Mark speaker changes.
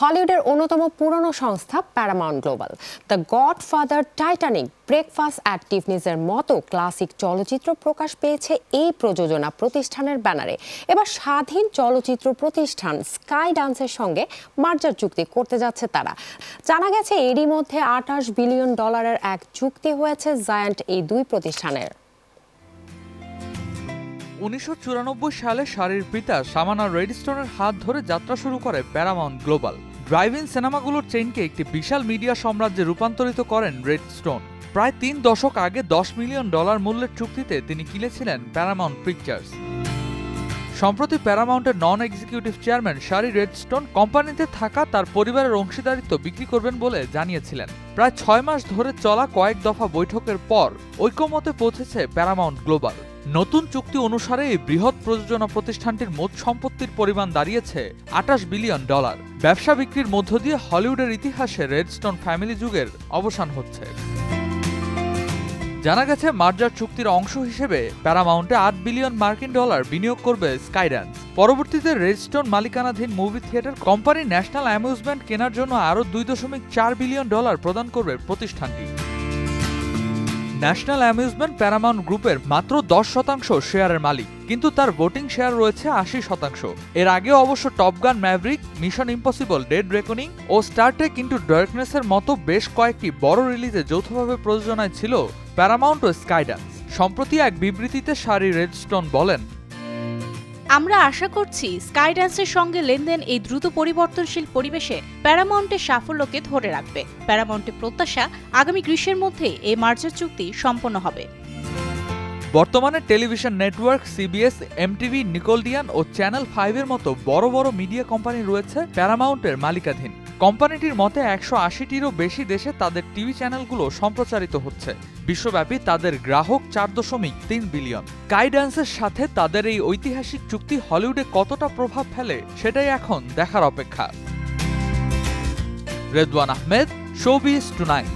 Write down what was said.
Speaker 1: হলিউডের অন্যতম পুরনো সংস্থা Paramount Global the godfather Titanic breakfast at টিফনিজের মতো ক্লাসিক চলচ্চিত্র প্রকাশ পেয়েছে এই প্রযোজনা প্রতিষ্ঠানের ব্যানারে। এবার স্বাধীন চলচ্চিত্র প্রতিষ্ঠান স্কাই ডান্সের সঙ্গে মার্জার চুক্তি করতে যাচ্ছে তারা। জানা গেছে, এরই মধ্যে আঠাশ বিলিয়ন ডলারের এক চুক্তি হয়েছে জায়ান্ট এই দুই প্রতিষ্ঠানের।
Speaker 2: উনিশশো চুরানব্বই সালে শাড়ির পিতা সামানা রেডস্টোনের হাত ধরে যাত্রা শুরু করে প্যারামাউন্ট গ্লোবাল। ড্রাইভ ইন সিনেমাগুলোর চেইনকে একটি বিশাল মিডিয়া সাম্রাজ্যে রূপান্তরিত করেন রেডস্টোন। প্রায় তিন দশক আগে দশ মিলিয়ন ডলার মূল্যের চুক্তিতে তিনি কিনেছিলেন প্যারামাউন্ট পিকচার্স। সম্প্রতি প্যারামাউন্টের non executive chairman Shari Redstone কোম্পানিতে থাকা তার পরিবারের অংশীদারিত্ব বিক্রি করবেন বলে জানিয়েছিলেন। প্রায় ছয় মাস ধরে চলা কয়েক দফা বৈঠকের পর ঐক্যমতে পৌঁছেছে প্যারামাউন্ট গ্লোবাল। নতুন চুক্তি অনুসারে এই বৃহৎ প্রযোজনা প্রতিষ্ঠানটির মোট সম্পত্তির পরিমাণ দাঁড়িয়েছে আটাশ বিলিয়ন ডলার। ব্যবসা বিক্রির মধ্য দিয়ে হলিউডের ইতিহাসে রেডস্টোন ফ্যামিলি যুগের অবসান হচ্ছে। জানা গেছে, মার্জার চুক্তির অংশ হিসেবে প্যারামাউন্টে আট বিলিয়ন মার্কিন ডলার বিনিয়োগ করবে স্কাইড্যান্স পরবর্তীতে রেডস্টোন মালিকানাধীন movie theatre company National Amusement কেনার জন্য আরও দুই দশমিক চার বিলিয়ন ডলার প্রদান করবে প্রতিষ্ঠানটি। ন্যাশনাল অ্যামিউজমেন্ট প্যারামাউন্ট গ্রুপের মাত্র দশ শতাংশ শেয়ারের মালিক, কিন্তু তার ভোটিং শেয়ার রয়েছে আশি শতাংশ। এর আগে অবশ্য Top Gun Maverick Mission Impossible Dead Reckoning ও স্টারটেক ইন্টু ডার্কনেসের মতো বেশ কয়েকটি বড় রিলিজে যৌথভাবে প্রযোজনায় ছিল প্যারামাউন্ট ও স্কাইডান্স সম্প্রতি এক বিবৃতিতে সারি রেডস্টোন বলেন।
Speaker 3: আমরা আশা করছি স্কাইড্যান্সের সঙ্গে লেনদেন এই দ্রুত পরিবর্তনশীল পরিবেশে প্যারামাউন্টের সাফল্যকে ধরে রাখবে। প্যারামাউন্টের প্রত্যাশা আগামী গ্রীষ্মের মধ্যে এই মার্জার চুক্তি সম্পন্ন হবে।
Speaker 2: বর্তমানে television network CBS MTV Nickelodeon ও চ্যানেল ফাইভের মতো বড় বড় মিডিয়া কোম্পানি রয়েছে প্যারামাউন্টের মালিকাধীন। কোম্পানিটির মতে একশো আশিটিরও বেশি দেশে তাদের টিভি চ্যানেলগুলো সম্প্রচারিত হচ্ছে। বিশ্বব্যাপী তাদের গ্রাহক চার দশমিক তিন বিলিয়ন। কাইড্যান্সের সাথে তাদের এই ঐতিহাসিক চুক্তি হলিউডে কতটা প্রভাব ফেলে, সেটাই এখন দেখার অপেক্ষা। Redwan Ahmed showbiz tonight.